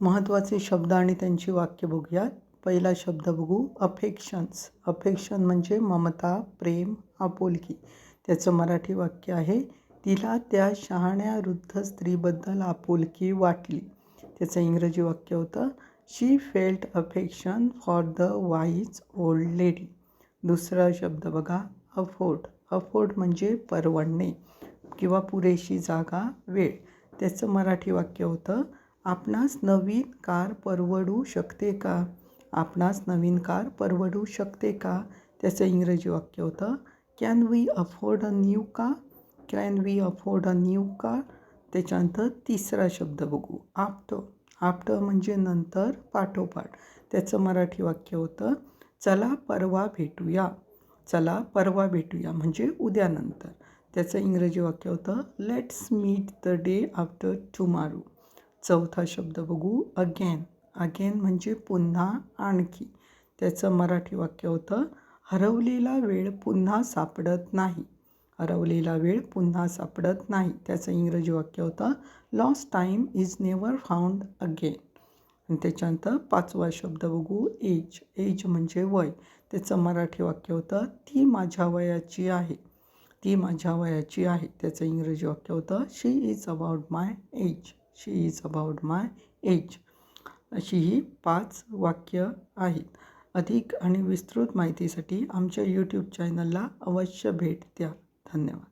महत्त्वाचे शब्द आणि त्यांची वाक्य बघूयात. पहिला शब्द बघू अफेक्शन्स अफेक्शन म्हणजे ममता प्रेम आपुलकी. त्याचं मराठी वाक्य आहे तिला त्या शहाण्या वृद्ध स्त्रीबद्दल आपुलकी वाटली. त्याचं इंग्रजी वाक्य होतं she felt affection for the wise old lady दुसरा शब्द बघा अफोर्ड अफोर्ड म्हणजे परवडणे किंवा पुरेशी जागा वेळ. त्याचं मराठी वाक्य होतं आपणास नवीन कार परवडू शकते का? आपणास नवीन कार परवडू शकते का? त्याचं इंग्रजी वाक्य होतं can we afford a new car can we afford a new car त्याच्यानंतर तिसरा शब्द बघू. आपटं. आपटं म्हणजे नंतर पाठोपाठ. त्याचं मराठी वाक्य होतं चला परवा भेटूया. चला परवा भेटूया. म्हणजे उद्यानंतर त्याचं इंग्रजी वाक्य होतं let's meet the day after tomorrow चौथा शब्द बघू. अगेन अगेन म्हणजे पुन्हा आणखी. त्याचं मराठी वाक्य होतं हरवलेला वेळ पुन्हा सापडत नाही. हरवलेला वेळ पुन्हा सापडत नाही. त्याचं इंग्रजी वाक्य होतं lost time is never found again आणि त्याच्यानंतर पाचवा शब्द बघू एज एज म्हणजे वय. त्याचं मराठी वाक्य होतं ती माझ्या वयाची आहे. ती माझ्या वयाची आहे. त्याचं इंग्रजी वाक्य होतं she is about my age she is about my age. अशी ही पाच वाक्य आहेत. अधिक आणि विस्तृत माहितीसाठी आमच्या यूट्यूब चॅनलला अवश्य भेट द्या. धन्यवाद.